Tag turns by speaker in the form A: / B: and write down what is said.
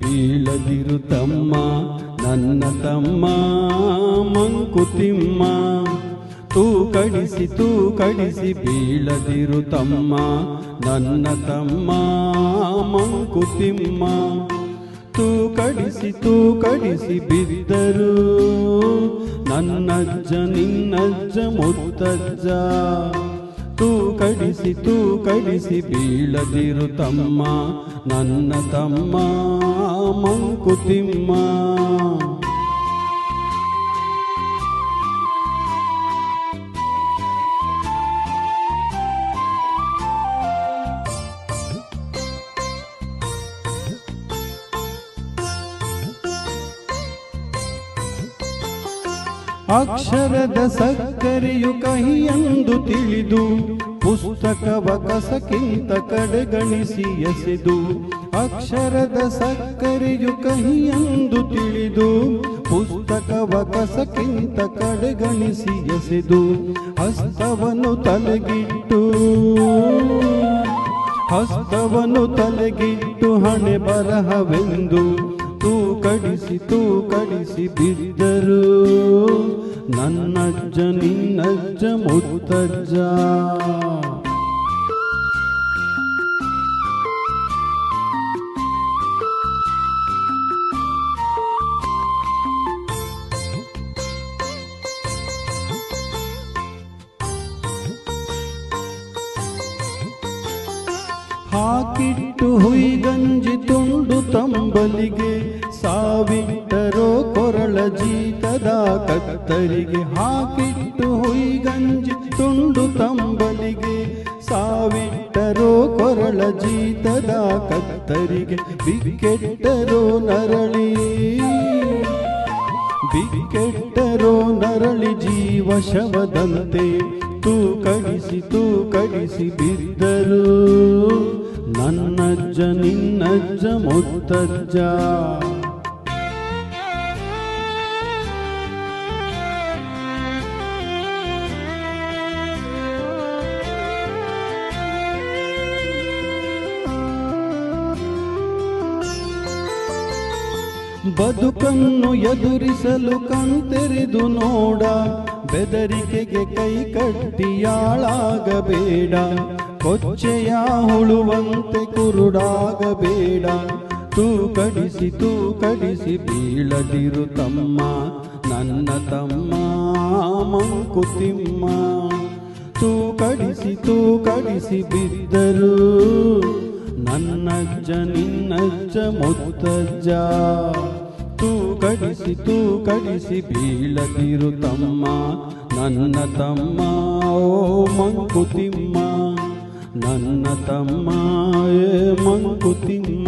A: ಬೀಳದಿರು ತಮ್ಮ ನನ್ನ ತಮ್ಮ ಮಂಕುತಿಮ್ಮ ತೂ ಕಡಿಸಿ ತೂ ಕಡಿಸಿ ಬೀಳದಿರು ತಮ್ಮ ನನ್ನ ತಮ್ಮ ಮಂಕುತಿಮ್ಮ ತೂ ಕಡಿಸಿ ತೂ ಕಡಿಸಿ ಬಿದ್ದರು ನನ್ನಜ್ಜ ನಿನ್ನಜ್ಜ ಮುತ್ತಜ್ಜ ತೂ ಕಡಿಸಿ ತೂ ಕಡಿಸಿ ಬೀಳದಿರು ತಮ್ಮ ನನ್ನ ತಮ್ಮ ಮಂಕುತಿಮ್ಮ. ಅಕ್ಷರದ ಸಕ್ಕರೆಯು ಎಂದು ತಿಳಿದು ಪುಸ್ತಕವ ಕಸಕ್ಕಿಂತ ಕಡೆಗಣಿಸಿ ಎಸೆದು ಅಕ್ಷರದ ಸಕ್ಕರೆಯು ಎಂದು ತಿಳಿದು ಪುಸ್ತಕವ ಕಸಕ್ಕಿಂತ ಕಡೆಗಣಿಸಿ ಎಸೆದು ಹಸ್ತವನ್ನು ತಲೆಗಿಟ್ಟು ಹಸ್ತವನ್ನು ತಲೆಗಿಟ್ಟು ಹಣೆ ಬರಹವೆಂದು ತೂ ಕಡಿಸಿ ತೂ ಕಡಿಸಿ ಬಿದ್ದರು ನನ್ನಜ್ಜ ನಿನ್ನಜ್ಜ ಮುತ್ತಜ್ಜ ಹಾಕಿಟ್ಟು ಹುಯ್ಗಂಜಿ ತುಂಡು ತಂಬಲಿಗೆ ಸಾವಿಟ್ಟರೋ ಕೊರಳ ಜೀತದ ಕತ್ತರಿಗೆ ಹಾಕಿಟ್ಟು ಹುಯ್ಗಂಜಿ ತುಂಡು ತಂಬಲಿಗೆ ಸಾವಿಟ್ಟರೋ ಕೊರಳ ಜೀತದ ಕತ್ತರಿಗೆ ಬಿಕ್ಕೆಟ್ಟರೋ ನರಳಿ ಬಿಕ್ಕೆಟ್ಟರೋ ನರಳಿ ಜೀವ ಶವದಂತೆ ತೂ ಕಡಿಸಿ ತೂ ಕಡಿಸಿ ಬಿದ್ದರು. ನನ್ನಜ್ಜ ನಿನ್ನಜ್ಜ ಮುತ್ತಜ್ಜ. ಬದುಕನ್ನು ಎದುರಿಸಲು ಕಣ್ತೆರೆದು ನೋಡ. ಬೆದರಿಕೆಗೆ ಕೈ ಕಟ್ಟಿಯಾಳಾಗಬೇಡ. ಕೊಚ್ಚೆಯ ಹುಳುವಂತೆ ಕುರುಡಾಗಬೇಡ. ತೂಕಡಿಸಿ ಕಡಿಸಿ ತೂ ಕಡಿಸಿ ಬೀಳದಿರು ತಮ್ಮ. ನನ್ನ ತಮ್ಮ ಮಂಕುತಿಮ್ಮ ತೂ ಕಡಿಸಿ ತೂ ಕಡಿಸಿ ಬಿದ್ದರು. ನನ್ನಜ್ಜ, ನಿನ್ನಜ್ಜ ಮುತ್ತಜ್ಜ. ಕಡಿಸಿ ತೂ ಕಡಿಸಿ ಬೀಳದಿರು ತಮ್ಮ ನನ್ನ ತಮ್ಮ ಓ ಮಂಕುತಿಮ್ಮ ನನ್ನ ತಮ್ಮ ಏ ಮಂಕುತಿಮ್ಮ